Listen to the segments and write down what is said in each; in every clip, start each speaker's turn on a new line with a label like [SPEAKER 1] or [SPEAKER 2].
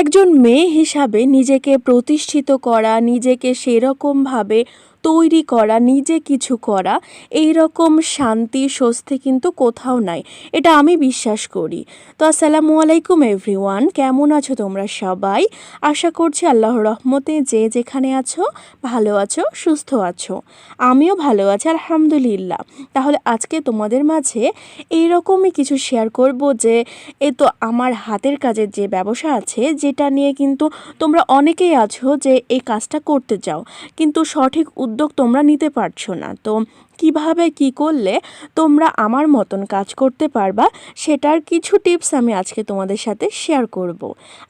[SPEAKER 1] একজন মেয়ে হিসাবে নিজেকে প্রতিষ্ঠিত করা নিজেকে সেরকমভাবে তৈরি করা, নিজে কিছু করা এই রকম শান্তি, স্বস্তি কিন্তু কোথাও নাই। এটা আমি বিশ্বাস করি। তো আসসালামু আলাইকুম এভরিওয়ান, কেমন আছো তোমরা সবাই? আশা করছি আল্লাহর রহমতে যে যেখানে আছো, ভালো আছো, সুস্থ আছো। আমিও ভালো আছি, আলহামদুলিল্লাহ। তাহলে আজকে তোমাদের মাঝে এইরকমই কিছু শেয়ার করব যে, এ তো আমার হাতের কাজের যে ব্যবসা আছে, যেটা নিয়ে কিন্তু তোমরা অনেকেই আছো যে, এই কাজটা করতে চাও। কিন্তু সঠিক উদ্যোগ তোমরা নিতে পারছ না। তো কীভাবে কি করলে তোমরা আমার মতন কাজ করতে পারবা, সেটার কিছু টিপস আমি আজকে তোমাদের সাথে শেয়ার করব।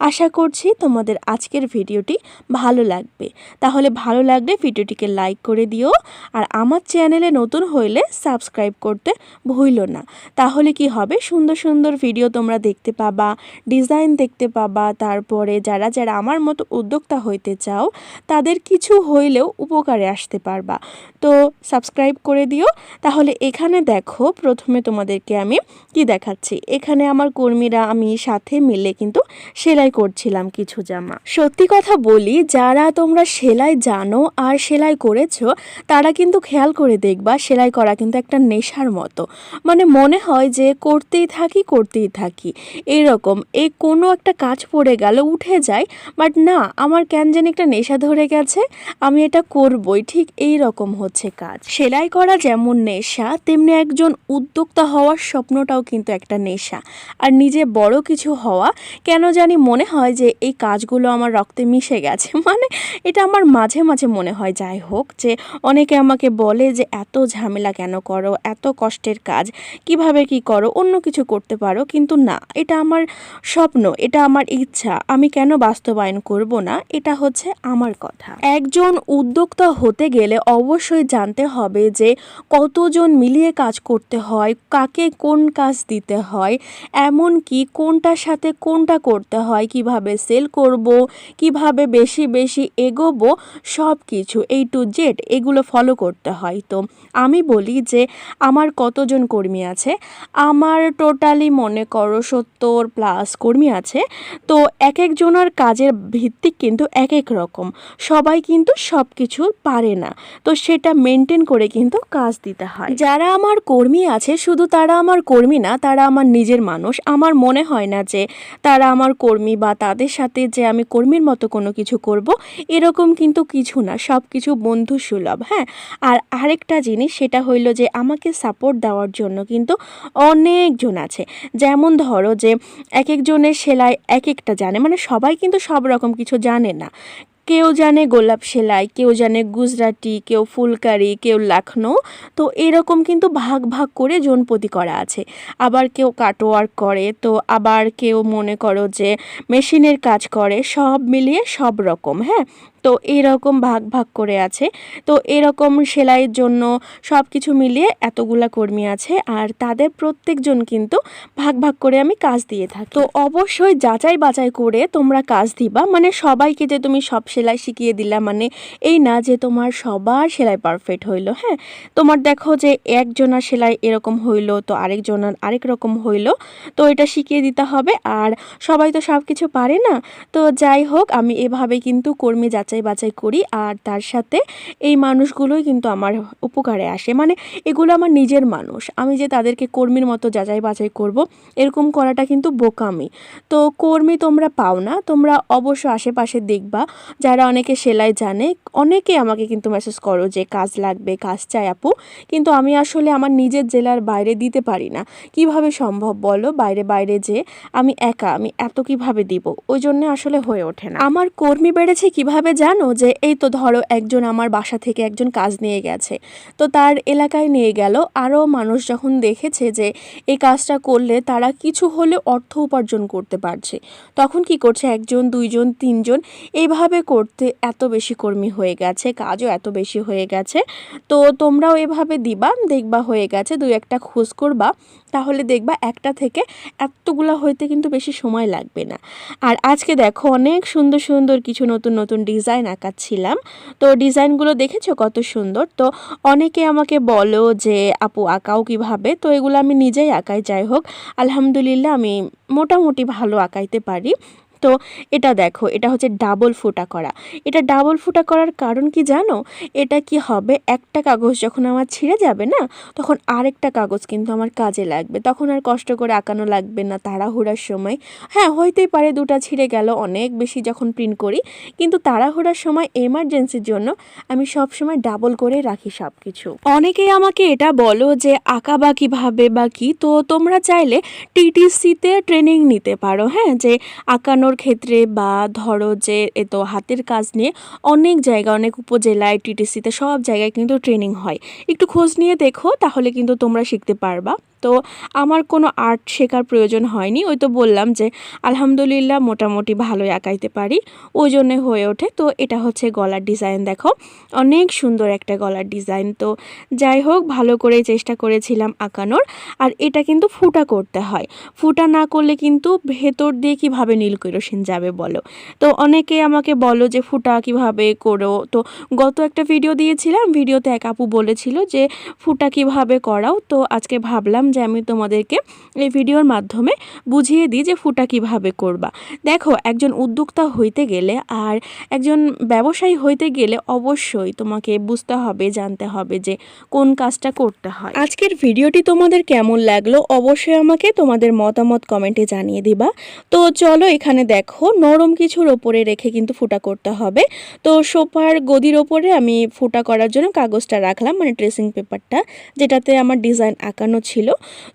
[SPEAKER 1] আশা করছি তোমাদের আজকের ভিডিওটি ভালো লাগবে। তাহলে ভালো লাগলে ভিডিওটিকে লাইক করে দিও, আর আমার চ্যানেলে নতুন হইলে সাবস্ক্রাইব করতে ভুইল না। তাহলে কি হবে? সুন্দর সুন্দর ভিডিও তোমরা দেখতে পাবা ডিজাইন দেখতে পাবা, তারপরে যারা যারা আমার মতো উদ্যোক্তা হইতে চাও, তাদের কিছু হইলেও উপকারে আসতে পারবা। তো সাবস্ক্রাইব করে দিও। তাহলে এখানে দেখো, প্রথমে তোমাদেরকে আমি কি দেখাচ্ছি। এখানে আমার কর্মীরা আমি সাথে মিলে কিন্তু সেলাই করছিলাম কিছু জামা। সত্যি কথা বলি, যারা তোমরা সেলাই জানো আর সেলাই করেছ, তারা কিন্তু খেয়াল করে দেখবা, সেলাই করা কিন্তু একটা নেশার মতো। মানে মনে হয় যে করতেই থাকি করতেই থাকি। এরকম এই কোনো একটা কাজ পড়ে গেল, উঠে যায় বাট না, আমার কেন জানি একটা নেশা ধরে গেছে, আমি এটা করবই, ঠিক এই রকম হচ্ছে। কাজ। সেলাই করা যেমন নেশা, তেমনি একজন উদ্যোক্তা হওয়ার স্বপ্নটাও কিন্তু একটা নেশা। আর নিজে বড় কিছু হওয়া, কেন জানি মনে হয় যে এই কাজগুলো আমার রক্তে মিশে গেছে। মানে এটা আমার মাঝে মাঝে মনে হয়, যাই হোক, যে অনেকে আমাকে বলে যে, এত ঝামেলা কেন করো? এত কষ্টের কাজ। কীভাবে কি করো? অন্য কিছু করতে পারো? কিন্তু না, এটা আমার স্বপ্ন, এটা আমার ইচ্ছা। আমি কেন বাস্তবায়ন করব না? এটা হচ্ছে আমার কথা। একজন উদ্যোক্তা হতে গেলে অবশ্যই জানতে হবে যে কতজন মিলিয়ে কাজ করতে হয়, কাকে কোন কাজ দিতে হয়, এমন কি কোনটার সাথে কোনটা করতে হয়, কীভাবে সেল করব, কীভাবে বেশি বেশি এগোবো সব কিছু এই টু জেড এগুলো ফলো করতে হয়। তো আমি বলি যে আমার কতজন কর্মী আছে? আমার টোটালি মনে করো সত্তর প্লাস কর্মী আছে। তো এক একজনের কাজের ভিত্তিক কিন্তু এক এক রকম। সবাই কিন্তু সব কিছু পারে না। তো সেটা মেনটেন করে কিন্তু কাজ দিতে হয়। যারা আমার কর্মী আছে, শুধু তারা আমার কর্মী না, তারা আমার নিজের মানুষ। আমার মনে হয় না যে তারা আমার কর্মী বা তাদের সাথে যে আমি কর্মীর মতো কোনো কিছু করব, এরকম কিন্তু কিছু না। সব কিছু বন্ধু সুলভ হ্যাঁ? আর আরেকটা জিনিস, সেটা হইল যে আমাকে সাপোর্ট দেওয়ার জন্য কিন্তু অনেকজন আছে। যেমন ধরো যে এক একজনের সেলাই এক একটা জানে। মানে সবাই কিন্তু সব রকম কিছু জানে না। কেউ জানে গোলাপ সেলাই, কেউ জানে গুজরাটি, কেউ ফুলকারি, কেউ লাখনৌ। তো এরকম কিন্তু ভাগ ভাগ করে জোনপতি করা আছে। আবার কেউ কাটওয়ার্ক করে, তো আবার কেউ মনে করো যে মেশিনের কাজ করে, সব মিলিয়ে সব রকম হ্যাঁ? তো এরকম ভাগ ভাগ করে আছে। তো এরকম সেলাইয়ের জন্য সব কিছু মিলিয়ে এতগুলা কর্মী আছে আর তাদের প্রত্যেকজন কিন্তু ভাগ ভাগ করে আমি কাজ দিয়ে থাকি। তো অবশ্যই যাচাই বাছাই করে তোমরা কাজ দিবা। মানে সবাইকে যে তুমি সব সেলাই শিখিয়ে দিলা মানে এই না যে তোমার সবার সেলাই পারফেক্ট হইল হ্যাঁ? তোমার দেখো যে একজনার সেলাই এরকম হইল, তো আরেকজনার আরেক রকম হইল, তো এটা শিখিয়ে দিতে হবে। আর সবাই তো সব কিছু পারে না। তো যাই হোক, আমি এভাবে কিন্তু কর্মী যাচাই যাচাই বাছাই করি আর তার সাথে এই মানুষগুলোই কিন্তু আমার উপকারে আসে। মানে এগুলো আমার নিজের মানুষ। আমি যে তাদেরকে কর্মীর মতো যাচাই বাছাই করব, এরকম করাটা কিন্তু বোকামি। তো কর্মী তোমরা পাও না। তোমরা অবশ্য আশেপাশে দেখবা, যারা অনেকে সেলাই জানে। অনেকে আমাকে কিন্তু মেসেজ করো যে, কাজ লাগবে, কাজ চাই আপু। কিন্তু আমি আসলে আমার নিজের জেলার বাইরে দিতে পারি না। কীভাবে সম্ভব বলো? বাইরে বাইরে যে আমি একা, আমি এত কীভাবে দিব? ওই জন্য আসলে হয়ে ওঠে না। আমার কর্মী বেড়েছে কীভাবে জানো যে এই তো ধরো একজন আমার বাসা থেকে একজন কাজ নিয়ে গেছে। তো তার এলাকায় নিয়ে গেল। আরও মানুষ যখন দেখেছে যে এই কাজটা করলে তারা কিছু হলে অর্থ উপার্জন করতে পারছে। তখন কি করছে একজন, দুইজন, তিনজন, এইভাবে করতে এত বেশি কর্মী হয়ে গেছে, কাজও এত বেশি হয়ে গেছে। তো তোমরাও এভাবে দিবা, দেখবা হয়ে গেছে, দুই একটা খোঁজ করবা, তাহলে দেখবা একটা থেকে এতগুলো হইতে কিন্তু বেশি সময় লাগবে না। আর আজকে দেখো অনেক সুন্দর সুন্দর কিছু নতুন নতুন ডিজাইন আঁকাচ্ছিলাম। তো ডিজাইনগুলো দেখেছ কত সুন্দর? তো অনেকে আমাকে বলো যে, আপু, আঁকাও কীভাবে? তো এগুলো আমি নিজেই আঁকাই। যাই হোক, আলহামদুলিল্লাহ আমি মোটামুটি ভালো আঁকাইতে পারি। তো এটা দেখো, এটা হচ্ছে ডাবল ফুটা করা। এটা ডাবল ফুটা করার কারণ কি জানো? এটা কি হবে, একটা কাগজ যখন আমার ছিঁড়ে যাবে না, তখন আরেকটা কাগজ কিন্তু আমার কাজে লাগবে। তখন আর কষ্ট করে আঁকানো লাগবে না তাড়াহুড়ার সময়। হ্যাঁ হইতেই পারে দুটা ছিঁড়ে গেল, অনেক বেশি যখন প্রিন্ট করি, কিন্তু তাড়াহুড়ার সময় এমার্জেন্সির জন্য আমি সব সময় ডাবল করে রাখি সব কিছু অনেকেই আমাকে এটা বলো যে, আঁকা বা কীভাবে বা কি? তো তোমরা চাইলে টিটিসিতে ট্রেনিং নিতে পারো হ্যাঁ? যে আঁকানোর ক্ষেত্রে বা ধরো যে এ তো হাতের কাজ নিয়ে অনেক জায়গা অনেক উপজেলায় টিটিসিতে সব জায়গায় কিন্তু ট্রেনিং হয়। একটু খোঁজ নিয়ে দেখো, তাহলে কিন্তু তোমরা শিখতে পারবা। তো আমার কোনো আর্ট শেখার প্রয়োজন হয়নি। ওই তো বললাম যে, আলহামদুলিল্লাহ মোটামুটি ভালোই আঁকাইতে পারি। ওই জন্যে হয়ে ওঠে। তো এটা হচ্ছে গলার ডিজাইন দেখো। অনেক সুন্দর একটা গলার ডিজাইন তো যাই হোক, ভালো করে চেষ্টা করেছিলাম আঁকানোর। আর এটা কিন্তু ফুটা করতে হয়। ফুটা না করলে কিন্তু ভেতর দিয়ে কীভাবে নীল কেরোসিন যাবে বলো? তো অনেকে আমাকে বলো যে, ফুটা কীভাবে করো? তো গত একটা ভিডিও দিয়েছিলাম। ভিডিওতে এক আপু বলেছিল যে, ফুটা কীভাবে করাও? তো আজকে ভাবলাম যে আমি তোমাদেরকে এই ভিডিওর মাধ্যমে বুঝিয়ে দিই যে ফুটা কীভাবে করবা। দেখো, একজন উদ্যোক্তা হইতে গেলে আর একজন ব্যবসায়ী হইতে গেলে অবশ্যই তোমাকে বুঝতে হবে, জানতে হবে যে কোন কাজটা করতে হয়। আজকের ভিডিওটি তোমাদের কেমন লাগল অবশ্যই আমাকে তোমাদের মতামত কমেন্টে জানিয়ে দিবা। তো চলো এখানে দেখো, নরম কিছুর ওপরে রেখে কিন্তু ফুটা করতে হবে। তো সোফার গদির ওপরে আমি ফুটা করার জন্য কাগজটা রাখলাম মানে ড্রেসিং পেপারটা, যেটাতে আমার ডিজাইন আঁকানো ছিল।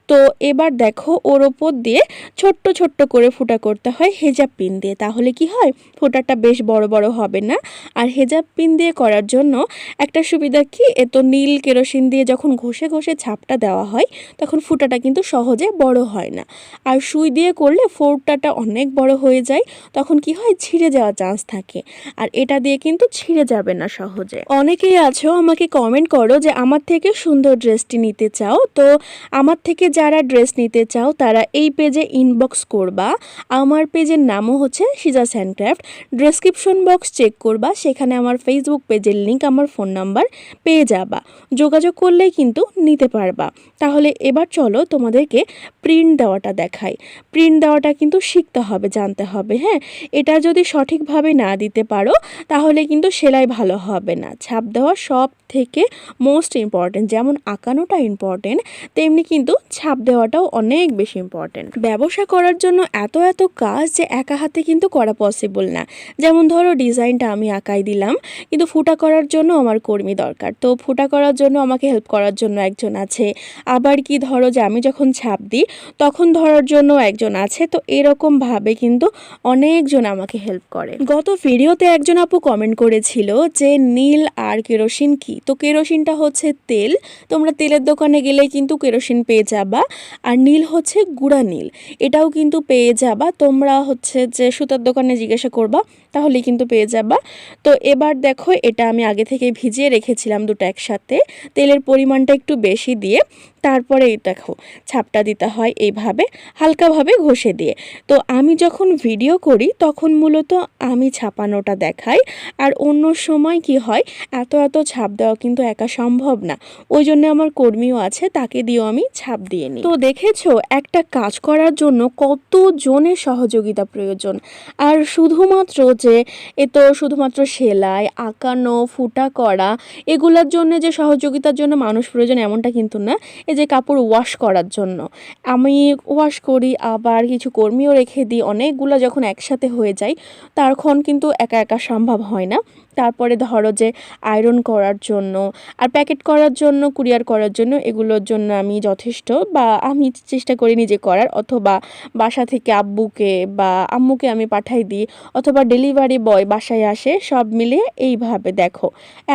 [SPEAKER 1] তো এবার দেখো ওর ওপর দিয়ে ছোট্ট ছোট্ট করে ফুটা করতে হয় হেজাব পিন দিয়ে। তাহলে কি হয়? ফোঁটাটা বেশ বড় বড় হবে না? আর হেজাব পিন দিয়ে করার জন্য একটা সুবিধা কি? এত নীল কেরোসিন দিয়ে যখন ঘষে ঘষে ছাপটা দেওয়া হয়, তখন ফুটাটা কিন্তু সহজে বড় হয় না। আর সুই দিয়ে করলে ফোঁটাটা অনেক বড় হয়ে যায়, তখন কি হয়? ছিঁড়ে যাওয়ার চান্স থাকে। আর এটা দিয়ে কিন্তু ছিঁড়ে যাবে না সহজে। অনেকেই আছো, আমাকে কমেন্ট করো যে আমার থেকে সুন্দর ড্রেসটি নিতে চাও। তো আমার থেকে যারা ড্রেস নিতে চাও, তারা এই পেজে ইনবক্স করবা। আমার পেজের নামও হচ্ছে সিজা স্যান্ডক্রাফট ডেসক্রিপশন বক্স চেক করবা, সেখানে আমার ফেসবুক পেজের লিঙ্ক আমার ফোন নাম্বার পেয়ে যাবা। যোগাযোগ করলেই কিন্তু নিতে পারবা। তাহলে এবার চলো তোমাদেরকে প্রিন্ট দেওয়াটা দেখাই। প্রিন্ট দেওয়াটা কিন্তু শিখতে হবে, জানতে হবে হ্যাঁ? এটা যদি সঠিকভাবে না দিতে পারো, তাহলে কিন্তু সেলাই ভালো হবে না। ছাপ দেওয়া সব থেকে মোস্ট ইম্পর্টেন্ট যেমন আঁকানোটা ইম্পর্টেন্ট তেমনি কিন্তু ছাপ দেওয়াটাও অনেক বেশি ইম্পর্টেন্ট ব্যবসা করার জন্য এত এত কাজ যে একা হাতে কিন্তু করা পসিবল না। যেমন ধরো ডিজাইনটা আমি আঁকাই দিলাম, কিন্তু ফুটা করার জন্য আমার কর্মী দরকার। তো ফুটা করার জন্য আমাকে হেল্প করার জন্য একজন আছে। আবার কি ধরো যে আমি যখন ছাপ দিই, তখন ধরার জন্য একজন আছে। তো এরকমভাবে কিন্তু অনেকজন আমাকে হেল্প করে। গত ভিডিওতে একজন আপু কমেন্ট করেছিল যে নীল আর কেরোসিন কি? তো কেরোসিনটা হচ্ছে তেল। তোমরা তেলের দোকানে গেলে কিন্তু কেরোসিন পেয়ে যাবা। আর নীল হচ্ছে গুঁড়া নীল। এটাও কিন্তু পেয়ে যাবা। তোমরা হচ্ছে যে সুতার দোকানে জিজ্ঞাসা করবা তাহলে কিন্তু পেয়ে যাবা। তো এবার দেখো, এটা আমি আগে থেকে ভিজিয়ে রেখেছিলাম দুটো একসাথে। তেলের পরিমাণটা একটু বেশি দিয়ে। তারপরে দেখো ছাপটা দিতে হয় এইভাবে, হালকাভাবে ঘষে দিয়ে। তো আমি যখন ভিডিও করি, তখন মূলত আমি ছাপানোটা দেখাই। আর অন্য সময় কি হয়, এত এত ছাপ দেওয়া কিন্তু একা সম্ভব না। ওই জন্য আমার কর্মীও আছে, তাকে দিয়েও আমি ছাপ দিয়ে নিই। তো দেখেছ, একটা কাজ করার জন্য কত জনের সহযোগিতা প্রয়োজন? আর শুধুমাত্র যে, এ তো শুধুমাত্র সেলাই, আঁকানো, ফুটা করা, এগুলোর জন্য যে সহযোগিতার জন্য মানুষ প্রয়োজন, এমনটা কিন্তু না। এই যে কাপড় ওয়াশ করার জন্য। আমি ওয়াশ করি, আবার কিছু কর্মীও রেখে দিই। অনেকগুলো যখন একসাথে হয়ে যায়, তখন কিন্তু একা একা সম্ভব হয় না। তারপরে ধরো যে আয়রন করার জন্য আর প্যাকেট করার জন্য কুরিয়ার করার জন্য, এগুলোর জন্য আমি যথেষ্ট বা আমি চেষ্টা করি নিজে করার। অথবা বাসা থেকে আব্বুকে বা আম্মুকে আমি পাঠাই দিই অথবা ডেলিভারি বয় বাসায় আসে, সব মিলিয়ে এইভাবে দেখো।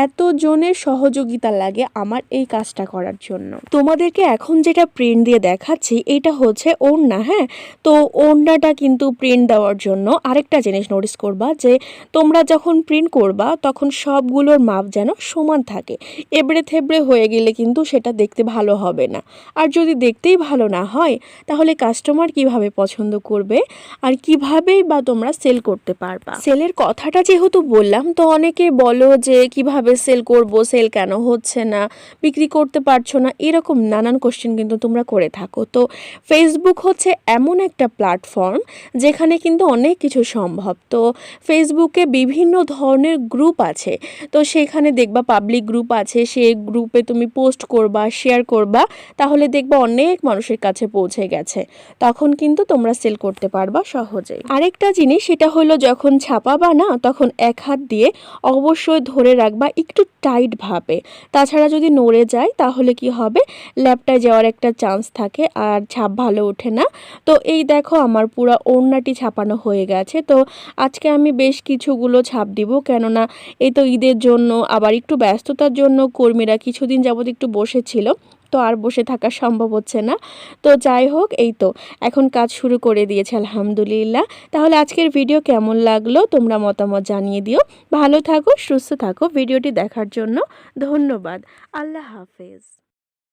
[SPEAKER 1] এতজনের সহযোগিতা লাগে আমার এই কাজটা করার জন্য। তোমাদেরকে এখন যেটা প্রিন্ট দিয়ে দেখাচ্ছি, এটা হচ্ছে ওড়না হ্যাঁ? তো ওড়নাটা কিন্তু প্রিন্ট দেওয়ার জন্য আরেকটা জিনিস নোটিস করবা যে তোমরা যখন প্রিন্ট করবা তখন সবগুলোর মাপ যেন সমান থাকে। এবড়ে থেবড়ে হয়ে গেলে কিন্তু সেটা দেখতে ভালো হবে না। আর যদি দেখতেই ভালো না হয়, তাহলে কাস্টমার কীভাবে পছন্দ করবে? আর কিভাবেই বা তোমরা সেল করতে পারবা? সেলের কথাটা যেহেতু বললাম, তো অনেকে বলো যে, কীভাবে সেল করব? সেল কেন হচ্ছে না? বিক্রি করতে পারছ না? এরকম নানান কোশ্চেন কিন্তু তোমরা করে থাকো। তো ফেসবুক হচ্ছে এমন একটা প্ল্যাটফর্ম যেখানে কিন্তু অনেক কিছু সম্ভব। তো ফেসবুকে বিভিন্ন ধরনের গ্রুপ আছে। তো সেখানে দেখবা পাবলিক গ্রুপ আছে, সে গ্রুপে তুমি পোস্ট করবা শেয়ার করবা, তাহলে দেখবা অনেক মানুষের কাছে পৌঁছে গেছে। তখন কিন্তু তোমরা সেল করতে পারবা সহজেই আরেকটা জিনিস, সেটা হলো যখন ছাপাবা না, তখন এক হাত দিয়ে অবশ্যই ধরে রাখবা একটু টাইট ভাবে। তাছাড়া যদি নড়ে যায়, তাহলে কি হবে? ল্যাপটায় যাওয়ার একটা চান্স থাকে, আর ছাপ ভালো ওঠে না। তো এই দেখো আমার পুরো ওড়নাটি ছাপানো হয়ে গেছে। তো আজকে আমি বেশ কিছুগুলো ছাপ দিব, কেননা এই তো ঈদের জন্য, আবার একটু ব্যস্ততার জন্য কর্মীরা কিছুদিন যাবত একটু বসেছিল, তো আর বসে থাকা সম্ভব হচ্ছে না। তো যাই হোক, এই তো, এখন কাজ শুরু করে দিয়েছে, আলহামদুলিল্লাহ। তাহলে আজকের ভিডিও কেমন লাগল তোমরা মতামত জানিয়ে দিও। ভালো থাকো, সুস্থ থাকো, ভিডিওটি দেখার জন্য ধন্যবাদ। আল্লাহ হাফেজ।